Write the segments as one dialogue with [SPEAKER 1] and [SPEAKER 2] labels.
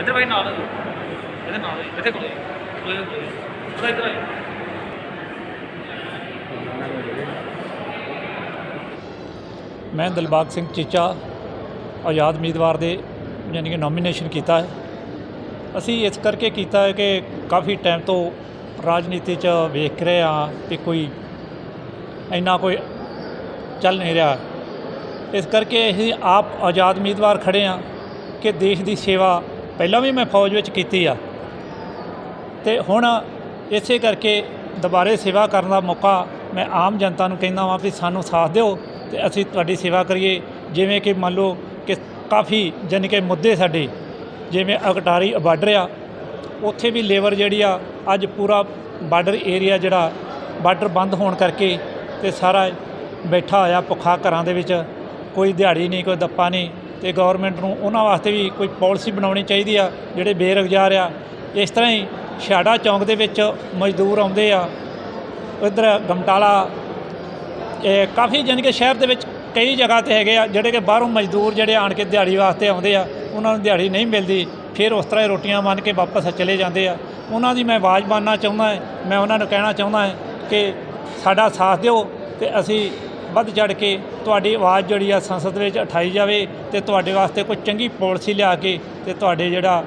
[SPEAKER 1] ਇੱਧਰ ਭਾਈ ਨਾਲ ਇਹਦੇ ਨਾਲ ਇੱਥੇ ਕੋਲ ਉਹਦਾ ਇੱਧਰ ਆਇਓ
[SPEAKER 2] ਮੈਂ ਦਿਲਬਾਗ ਸਿੰਘ ਚੀਚਾ, ਆਜ਼ਾਦ ਉਮੀਦਵਾਰ ਦੇ, ਯਾਨੀ ਕਿ ਨੋਮੀਨੇਸ਼ਨ ਕੀਤਾ ਹੈ। ਅਸੀਂ ਇਸ ਕਰਕੇ ਕੀਤਾ ਹੈ ਕਿ ਕਾਫੀ ਟਾਈਮ ਤੋਂ ਰਾਜਨੀਤੀ 'ਚ ਵੇਖ ਰਹੇ ਹਾਂ ਕਿ ਕੋਈ ਇੰਨਾ ਕੋਈ ਚੱਲ ਨਹੀਂ ਰਿਹਾ। ਇਸ ਕਰਕੇ ਅਸੀਂ ਆਪ ਆਜ਼ਾਦ ਉਮੀਦਵਾਰ ਖੜੇ ਹਾਂ ਕਿ ਦੇਸ਼ ਦੀ ਸੇਵਾ ਪਹਿਲਾਂ ਵੀ ਮੈਂ ਫੌਜ ਵਿੱਚ ਕੀਤੀ ਆ। ਤੇ ਹੁਣ ਇਸੇ ਕਰਕੇ ਦੁਬਾਰੇ ਸੇਵਾ ਕਰਨ ਦਾ ਮੌਕਾ ਮੈਂ ਆਮ ਜਨਤਾ ਨੂੰ ਕਹਿੰਦਾ ਵਾਂ ਵੀ ਸਾਨੂੰ ਸਾਥ ਦਿਓ ਤੇ ਅਸੀਂ ਤੁਹਾਡੀ ਸੇਵਾ ਕਰੀਏ। ਜਿਵੇਂ ਕਿ ਮੰਨ ਲਓ ਕਿ ਕਾਫੀ ਜਾਣੀ ਕਿ ਮੁੱਦੇ ਸਾਡੇ, ਜਿਵੇਂ ਅਗਟਾਰੀ ਬਾਰਡਰ ਆ, ਉੱਥੇ ਵੀ ਲੇਬਰ ਜਿਹੜੀ ਆ, ਅੱਜ ਪੂਰਾ ਬਾਰਡਰ ਏਰੀਆ ਜਿਹੜਾ, ਬਾਰਡਰ ਬੰਦ ਹੋਣ ਕਰਕੇ ਤੇ ਸਾਰਾ ਬੈਠਾ ਹੋਇਆ ਭੁੱਖਾ ਘਰਾਂ ਦੇ ਵਿੱਚ, ਕੋਈ ਦਿਹਾੜੀ ਨਹੀਂ, ਕੋਈ ਦੱਪਾ ਨਹੀਂ। ਤੇ ਗਵਰਨਮੈਂਟ ਨੂੰ ਉਹਨਾਂ ਵਾਸਤੇ ਵੀ ਕੋਈ ਪਾਲਿਸੀ ਬਣਾਉਣੀ ਚਾਹੀਦੀ ਆ, ਜਿਹੜੇ ਬੇਰੁਜ਼ਗਾਰ ਆ, ਇਸ ਤਰ੍ਹਾਂ ਹੀ ਛਾੜਾ ਚੌਂਕ ਦੇ ਵਿੱਚ ਮਜ਼ਦੂਰ ਆਉਂਦੇ ਆ। ਇੱਧਰ ਗਮਟਾਲਾ, ਇਹ ਕਾਫੀ ਜਾਣੀ ਕਿ ਸ਼ਹਿਰ ਦੇ ਵਿੱਚ ਕਈ ਜਗ੍ਹਾ ਤੇ ਹੈਗੇ ਆ, ਜਿਹੜੇ ਕਿ ਬਾਹਰੋਂ ਮਜ਼ਦੂਰ ਜਿਹੜੇ ਆਣ ਕੇ ਦਿਹਾੜੀ ਵਾਸਤੇ ਆਉਂਦੇ ਆ, ਉਹਨਾਂ ਨੂੰ ਦਿਹਾੜੀ ਨਹੀਂ ਮਿਲਦੀ, ਫਿਰ ਉਸ ਤਰ੍ਹਾਂ ਹੀ ਰੋਟੀਆਂ ਮੰਨ ਕੇ ਵਾਪਸ ਚਲੇ ਜਾਂਦੇ ਆ। ਉਹਨਾਂ ਦੀ ਮੈਂ ਆਵਾਜ਼ ਮਾਰਨਾ ਚਾਹੁੰਦਾ, ਮੈਂ ਉਹਨਾਂ ਨੂੰ ਕਹਿਣਾ ਚਾਹੁੰਦਾ ਕਿ ਸਾਡਾ ਸਾਥ ਦਿਓ ਤੇ ਅਸੀਂ ਵੱਧ ਚੜ ਕੇ ਤੁਹਾਡੀ ਆਵਾਜ਼ ਜਿਹੜੀ ਆ ਸੰਸਦ ਵਿੱਚ ਉਠਾਈ ਜਾਵੇ ਤੇ ਤੁਹਾਡੇ ਵਾਸਤੇ ਕੋਈ ਚੰਗੀ ਪਾਲਿਸੀ ਲਿਆ ਕੇ ਤੇ ਤੁਹਾਡੇ ਜਿਹੜਾ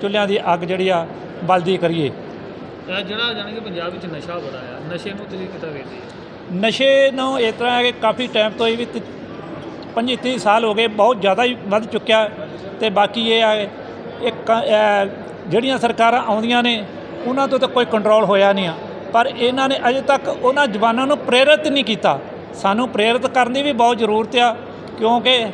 [SPEAKER 2] ਚੁੱਲ੍ਹਿਆਂ ਦੀ ਅੱਗ ਜਿਹੜੀ ਆ ਬਲਦੀ ਕਰੀਏ।
[SPEAKER 1] ਜਿਹੜਾ ਜਾਣੀ ਕਿ ਪੰਜਾਬ ਵਿੱਚ ਨਸ਼ਾ ਬੜਾ ਆ ਨਸ਼ੇ ਨੂੰ ਤੁਸੀਂ ਕਿੱਦਾਂ ਵੇਖਦੇ ਹੋ?
[SPEAKER 2] ਨਸ਼ੇ ਨੂੰ ਇਸ ਤਰ੍ਹਾਂ ਹੈ ਕਿ ਕਾਫੀ ਟਾਈਮ ਤੋਂ ਇਹ ਵੀ 25 30 ਸਾਲ ਹੋ ਗਏ ਬਹੁਤ ਜ਼ਿਆਦਾ ਹੀ ਵੱਧ ਚੁੱਕਿਆ ਤੇ ਬਾਕੀ ਇਹ ਹੈ ਇੱਕ ਜਿਹੜੀਆਂ ਸਰਕਾਰਾਂ ਆਉਂਦੀਆਂ ਨੇ ਉਹਨਾਂ ਤੋਂ ਤਾਂ ਕੋਈ ਕੰਟਰੋਲ ਹੋਇਆ ਨਹੀਂ ਆ। ਪਰ ਇਹਨਾਂ ਨੇ ਅਜੇ ਤੱਕ ਉਹਨਾਂ ਜਵਾਨਾਂ ਨੂੰ ਪ੍ਰੇਰਿਤ ਨਹੀਂ ਕੀਤਾ। ਸਾਨੂੰ ਪ੍ਰੇਰਿਤ ਕਰਨ ਦੀ ਵੀ ਬਹੁਤ ਜ਼ਰੂਰਤ ਆ, ਕਿਉਂਕਿ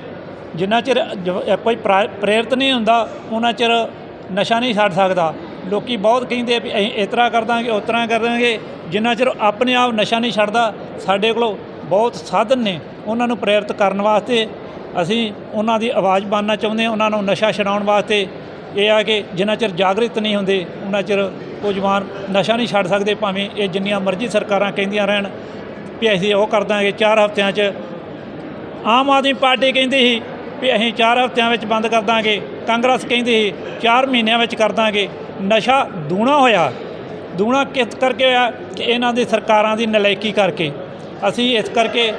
[SPEAKER 2] ਜਿੰਨਾ ਚਿਰ ਜਵ- ਕੋਈ ਪ੍ਰਾ- ਪ੍ਰੇਰਿਤ ਨਹੀਂ ਹੁੰਦਾ ਉਹਨਾਂ ਚਿਰ ਨਸ਼ਾ ਨਹੀਂ ਛੱਡ ਸਕਦਾ। ਲੋਕੀ ਬਹੁਤ ਕਹਿੰਦੇ ਆ ਵੀ ਅਸੀਂ ਇਸ ਤਰ੍ਹਾਂ ਕਰ ਦਾਂਗੇ, ਉਸ ਤਰ੍ਹਾਂ ਕਰ ਦਾਂਗੇ, ਜਿੰਨਾ ਚਿਰ ਆਪਣੇ ਆਪ ਨਸ਼ਾ ਨਹੀਂ ਛੱਡਦਾ, ਸਾਡੇ ਕੋਲ ਬਹੁਤ ਸਾਧਨ ਨੇ, ਉਹਨਾਂ ਨੂੰ ਪ੍ਰੇਰਿਤ ਕਰਨ ਵਾਸਤੇ। ਅਸੀਂ ਉਹਨਾਂ ਦੀ ਆਵਾਜ਼ ਬਣਨਾ ਚਾਹੁੰਦੇ ਹਾਂ, ਉਹਨਾਂ ਨੂੰ ਨਸ਼ਾ ਛਡਾਉਣ ਵਾਸਤੇ। ਇਹ ਆ ਕਿ ਜਿੰਨਾ ਚਿਰ ਜਾਗਰਿਤ ਨਹੀਂ ਹੁੰਦੇ ਉਹਨਾਂ ਚਿਰ ਉਹ ਜਵਾਨ ਨਸ਼ਾ ਨਹੀਂ ਛੱਡ ਸਕਦੇ, ਭਾਵੇਂ ਇਹ ਜਿੰਨੀਆਂ ਮਰਜ਼ੀ ਸਰਕਾਰਾਂ ਕਹਿੰਦੀਆਂ ਰਹਿਣ ਵੀ ਅਸੀਂ ਉਹ ਕਰ ਦਾਂਗੇ ਚਾਰ ਹਫ਼ਤਿਆਂ 'ਚ। ਆਮ ਆਦਮੀ ਪਾਰਟੀ ਕਹਿੰਦੀ ਸੀ ਵੀ ਅਸੀਂ 4 ਹਫ਼ਤਿਆਂ ਵਿੱਚ ਬੰਦ ਕਰ ਦਾਂਗੇ। ਕਾਂਗਰਸ ਕਹਿੰਦੀ ਸੀ 4 ਮਹੀਨਿਆਂ ਵਿੱਚ ਕਰ ਦਾਂਗੇ। ਨਸ਼ਾ ਦੂਣਾ ਹੋਇਆ। ਦੂਣਾ ਕਿਸ ਕਰਕੇ ਹੋਇਆ ਕਿ ਇਹਨਾਂ ਦੀ ਸਰਕਾਰਾਂ ਦੀ ਨਲਾਇਕੀ ਕਰਕੇ। ਅਸੀਂ ਇਸ ਕਰਕੇ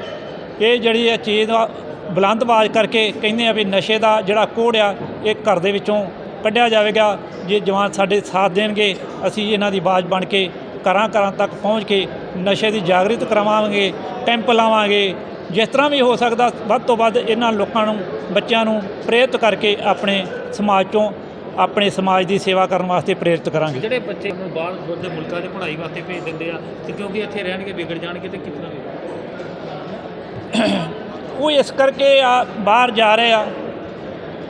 [SPEAKER 2] ਇਹ ਜਿਹੜੀ ਇਹ ਚੀਜ਼ ਆ ਬੁਲੰਦ ਆਵਾਜ਼ ਕਰਕੇ ਕਹਿੰਦੇ ਆ ਵੀ ਨਸ਼ੇ ਦਾ ਜਿਹੜਾ ਕੋੜ ਆ, ਇਹ ਘਰ ਦੇ ਵਿੱਚੋਂ ਕੱਢਿਆ ਜਾਵੇਗਾ। ਜੇ ਜਵਾਨ ਸਾਡੇ ਸਾਥ ਦੇਣਗੇ, ਅਸੀਂ ਇਹਨਾਂ ਦੀ ਆਵਾਜ਼ ਬਣ ਕੇ ਘਰਾਂ ਘਰਾਂ ਤੱਕ ਪਹੁੰਚ ਕੇ ਨਸ਼ੇ ਦੀ ਜਾਗਰਿਤ ਕਰਵਾਵਾਂਗੇ ਕੈਂਪ ਲਾਵਾਂਗੇ ਜਿਸ ਤਰ੍ਹਾਂ ਵੀ ਹੋ ਸਕਦਾ ਵੱਧ ਤੋਂ ਵੱਧ ਇਹਨਾਂ ਲੋਕਾਂ ਨੂੰ ਬੱਚਿਆਂ ਨੂੰ ਪ੍ਰੇਰਿਤ ਕਰਕੇ ਆਪਣੇ ਸਮਾਜ ਚੋਂ ਆਪਣੇ ਸਮਾਜ ਦੀ ਸੇਵਾ ਕਰਨ ਵਾਸਤੇ ਪ੍ਰੇਰਿਤ ਕਰਾਂਗੇ।
[SPEAKER 1] ਜਿਹੜੇ ਬੱਚੇ ਨੂੰ ਬਾਹਰ ਹੋਰ ਦੇ ਮੁਲਕਾਂ ਦੇ ਪੜ੍ਹਾਈ ਵਾਸਤੇ ਭੇਜ ਦਿੰਦੇ ਆ ਤੇ ਕਿਉਂਕਿ ਇੱਥੇ ਰਹਿਣਗੇ ਵਿਗੜ ਜਾਣਗੇ ਤੇ ਕਿਤਨਾ
[SPEAKER 2] ਉਹ ਇਸ ਕਰਕੇ ਆ ਬਾਹਰ ਜਾ ਰਹੇ ਆ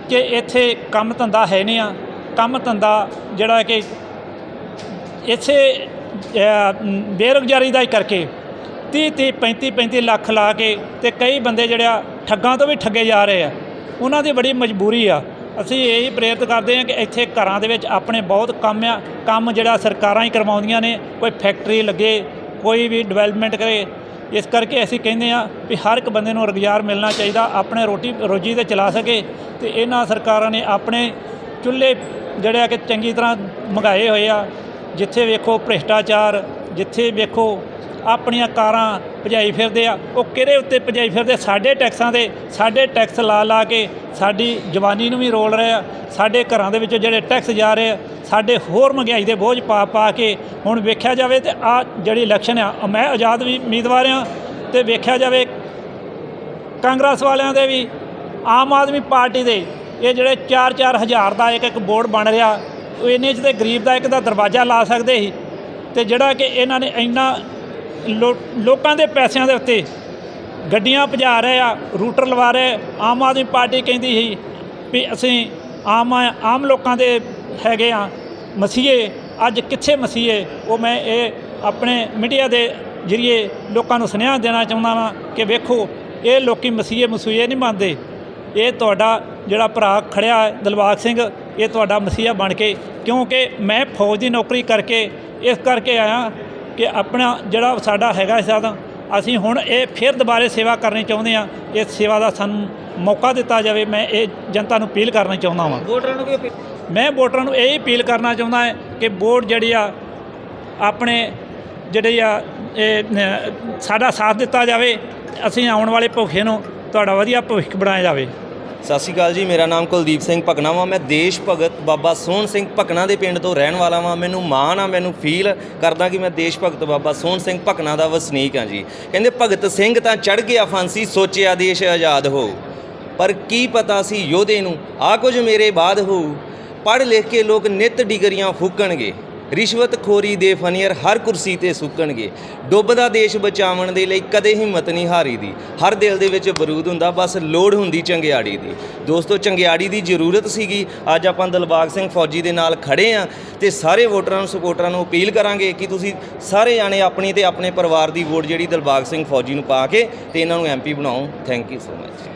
[SPEAKER 2] ਕਿ ਇੱਥੇ ਕੰਮ ਧੰਦਾ ਹੈ ਨਹੀਂ ਆ। ਕੰਮ ਧੰਦਾ ਜਿਹੜਾ ਕਿ ਇੱਥੇ ਬੇਰੁਜ਼ਗਾਰੀ ਦਾ ਕਰਕੇ 30 30 35 35 ਲੱਖ ਲਾ ਕੇ ਤੇ ਕਈ ਬੰਦੇ ਜਿਹੜਾ ਠੱਗਾਂ ਤੋਂ ਵੀ ਠੱਗੇ ਜਾ ਰਹੇ ਆ। ਉਹਨਾਂ ਦੀ ਬੜੀ ਮਜਬੂਰੀ ਆ। ਅਸੀਂ ਇਹੀ ਪ੍ਰੇਰਿਤ ਕਰਦੇ ਹਾਂ ਕਿ ਇੱਥੇ ਘਰਾਂ ਦੇ ਵਿੱਚ ਆਪਣੇ ਬਹੁਤ ਕੰਮ ਆ। ਕੰਮ ਜਿਹੜਾ ਸਰਕਾਰਾਂ ਹੀ ਕਰਵਾਉਂਦੀਆਂ ਨੇ, ਕੋਈ ਫੈਕਟਰੀ ਲੱਗੇ, ਕੋਈ ਵੀ ਡਿਵੈਲਪਮੈਂਟ ਕਰੇ। ਇਸ ਕਰਕੇ ਅਸੀਂ ਕਹਿੰਦੇ ਆ ਵੀ ਹਰ ਇੱਕ ਬੰਦੇ ਨੂੰ ਰੁਜ਼ਗਾਰ ਮਿਲਣਾ ਚਾਹੀਦਾ, ਆਪਣੇ ਰੋਟੀ ਰੋਜੀ ਤੇ ਚਲਾ ਸਕੇ ਤੇ ਇਹਨਾਂ ਸਰਕਾਰਾਂ ਨੇ ਆਪਣੇ ਚੁੱਲ੍ਹੇ ਜਿਹੜੇ ਆ ਕਿ ਚੰਗੀ ਤਰ੍ਹਾਂ ਮੰਗਾਏ ਹੋਏ ਆ। ਜਿੱਥੇ ਵੇਖੋ ਭ੍ਰਿਸ਼ਟਾਚਾਰ, ਜਿੱਥੇ ਵੇਖੋ ਆਪਣੀਆਂ ਕਾਰਾਂ ਭਜਾਈ ਫਿਰਦੇ ਆ, ਉਹ ਕਿਹੜੇ ਉੱਤੇ ਭਜਾਈ ਫਿਰਦੇ? ਸਾਡੇ ਟੈਕਸਾਂ ਦੇ, ਸਾਡੇ ਟੈਕਸ ਲਾ ਲਾ ਕੇ ਸਾਡੀ ਜਵਾਨੀ ਨੂੰ ਵੀ ਰੋਲ ਰਹੇ ਆ, ਸਾਡੇ ਘਰਾਂ ਦੇ ਵਿੱਚ ਜਿਹੜੇ ਟੈਕਸ ਜਾ ਰਹੇ ਆ, ਸਾਡੇ ਹੋਰ ਮਹਿੰਗਾਈ ਦੇ ਬੋਝ ਪਾ ਪਾ ਕੇ ਹੁਣ ਵੇਖਿਆ ਜਾਵੇ ਤੇ ਆ ਜਿਹੜੀ ਇਲੈਕਸ਼ਨ ਆ ਮੈਂ ਆਜ਼ਾਦ ਵੀ ਉਮੀਦਵਾਰ ਆ ਤੇ ਵੇਖਿਆ ਜਾਵੇ ਕਾਂਗਰਸ ਵਾਲਿਆਂ ਦੇ ਵੀ, ਆਮ ਆਦਮੀ ਪਾਰਟੀ ਦੇ, ਇਹ ਜਿਹੜੇ 4-4 ਹਜ਼ਾਰ ਦਾ ਇੱਕ ਇੱਕ ਬੋਰਡ ਬਣ ਰਿਹਾ ਇਹਨੇ 'ਚ ਤੇ ਗਰੀਬ ਦਾ ਇੱਕ ਦਾ ਦਰਵਾਜ਼ਾ ਲਾ ਸਕਦੇ ਸੀ ਤੇ ਜਿਹੜਾ ਕਿ ਇਹਨਾਂ ਨੇ ਇੰਨਾ ਲੋ- ਲੋਕਾਂ ਦੇ ਪੈਸਿਆਂ ਦੇ ਉੱਤੇ ਗੱਡੀਆਂ ਭਜਾ ਰਹੇ ਆ, ਰੂਟਰ ਲਵਾ ਰਹੇ, ਆਮ ਆਦਮੀ ਪਾਰਟੀ ਕਹਿੰਦੀ ਸੀ ਵੀ ਅਸੀਂ ਆਮ ਆਮ ਲੋਕਾਂ ਦੇ ਹੈਗੇ ਆ, ਮਸੀਹੇ, ਅੱਜ ਕਿੱਥੇ ਮਸੀਹੇ? ਉਹ ਮੈਂ ਇਹ ਆਪਣੇ ਮੀਡੀਆ ਦੇ ਜਰੀਏ ਲੋਕਾਂ ਨੂੰ ਸੁਨੇਹਾ ਦੇਣਾ ਚਾਹੁੰਦਾ ਵਾਂ ਕਿ ਵੇਖੋ, ਇਹ ਲੋਕੀ ਮਸੀਹੇ ਮਸੂਏ ਨਹੀਂ ਮੰਨਦੇ। ਇਹ ਤੁਹਾਡਾ ਜਿਹੜਾ ਭਰਾ ਖੜਿਆ ਹੈ ਦਿਲਬਾਗ ਸਿੰਘ ਇਹ ਤੁਹਾਡਾ ਮਸੀਹਾ ਬਣ ਕੇ ਕਿਉਂਕਿ ਮੈਂ ਫੌਜ ਦੀ ਨੌਕਰੀ ਕਰਕੇ ਇਸ ਕਰਕੇ ਆਇਆ ਕਿ ਆਪਣਾ ਜਿਹੜਾ ਸਾਡਾ ਹੈਗਾ ਸਾਧਨ ਅਸੀਂ ਹੁਣ ਇਹ ਫਿਰ ਦੁਬਾਰੇ ਸੇਵਾ ਕਰਨੀ ਚਾਹੁੰਦੇ ਆ ਇਸ ਸੇਵਾ ਦਾ ਸਾਨੂੰ ਮੌਕਾ ਦਿੱਤਾ ਜਾਵੇ ਮੈਂ ਇਹ ਜਨਤਾ ਨੂੰ ਅਪੀਲ ਕਰਨਾ ਚਾਹੁੰਦਾ ਵਾਂ।
[SPEAKER 1] ਵੋਟਰਾਂ ਨੂੰ ਅਪੀਲ-
[SPEAKER 2] ਮੈਂ ਵੋਟਰਾਂ ਨੂੰ ਇਹ ਅਪੀਲ ਕਰਨਾ ਚਾਹੁੰਦਾ ਹੈ ਕਿ ਵੋਟ ਜਿਹੜੀ ਆ ਆਪਣੇ ਜਿਹੜੇ ਆ ਇਹ ਸਾਡਾ ਸਾਥ ਦਿੱਤਾ ਜਾਵੇ ਅਸੀਂ ਆਉਣ ਵਾਲੇ ਭਵਿੱਖ ਨੂੰ ਤੁਹਾਡਾ ਵਧੀਆ ਭਵਿੱਖ ਬਣਾਇਆ ਜਾਵੇ।
[SPEAKER 3] ਸਤਿ ਸ਼੍ਰੀ ਅਕਾਲ ਜੀ, ਮੇਰਾ ਨਾਮ ਕੁਲਦੀਪ ਸਿੰਘ ਭਕਨਾ ਵਾ। ਮੈਂ ਦੇਸ਼ ਭਗਤ ਬਾਬਾ ਸੋਹਣ ਸਿੰਘ ਭਕਨਾ ਦੇ ਪਿੰਡ ਤੋਂ ਰਹਿਣ ਵਾਲਾ ਵਾਂ। ਮੈਨੂੰ ਮਾਣ ਆ, ਮੈਨੂੰ ਫੀਲ ਕਰਦਾ ਕਿ ਮੈਂ ਦੇਸ਼ ਭਗਤ ਬਾਬਾ ਸੋਹਣ ਸਿੰਘ ਭਕਨਾ ਦਾ ਵਸਨੀਕ ਹਾਂ ਜੀ। ਕਹਿੰਦੇ, ਭਗਤ ਸਿੰਘ ਤਾਂ ਚੜ ਗਿਆ ਫਾਂਸੀ, ਸੋਚਿਆ ਦੇਸ਼ ਆਜ਼ਾਦ ਹੋ। ਪਰ ਕੀ ਪਤਾ ਸੀ ਯੋਧੇ ਨੂੰ? ਆ ਕੁਝ ਮੇਰੇ ਬਾਅਦ ਹੋ। ਪੜ੍ਹ ਲਿਖ ਕੇ ਲੋਕ ਨਿਤ ਡਿਗਰੀਆਂ ਫੂਕਣਗੇ। ਰਿਸ਼ਵਤਖੋਰੀ ਦੇ ਫਨੀਅਰ ਹਰ ਕੁਰਸੀ ਤੇ ਸੁੱਕਣਗੇ। ਡੁੱਬਦਾ ਦੇਸ਼ ਬਚਾਉਣ ਦੇ ਲਈ ਕਦੇ ਹਿੰਮਤ ਨਹੀਂ ਹਾਰੀ ਦੀ। ਹਰ ਦਿਲ ਦੇ ਵਿੱਚ ਬਰੂਦ ਹੁੰਦਾ, ਬਸ ਲੋੜ ਹੁੰਦੀ ਚੰਗਿਆੜੀ ਦੀ। ਦੋਸਤੋ, ਚੰਗਿਆੜੀ ਦੀ ਜ਼ਰੂਰਤ ਸੀਗੀ। ਅੱਜ ਆਪਾਂ ਦਿਲਬਾਗ ਸਿੰਘ ਫੌਜੀ ਦੇ ਨਾਲ ਖੜੇ ਆ ਤੇ ਸਾਰੇ ਵੋਟਰਾਂ ਨੂੰ ਸਪੋਰਟਰਾਂ ਨੂੰ ਅਪੀਲ ਕਰਾਂਗੇ ਕਿ ਤੁਸੀਂ ਸਾਰੇ ਜਾਣੇ ਆਪਣੀ ਤੇ ਆਪਣੇ ਪਰਿਵਾਰ ਦੀ ਵੋਟ ਜਿਹੜੀ ਦਿਲਬਾਗ ਸਿੰਘ ਫੌਜੀ ਨੂੰ ਪਾ ਕੇ ਤੇ ਇਹਨਾਂ ਨੂੰ ਐਮਪੀ ਬਣਾਓ। Thank you so much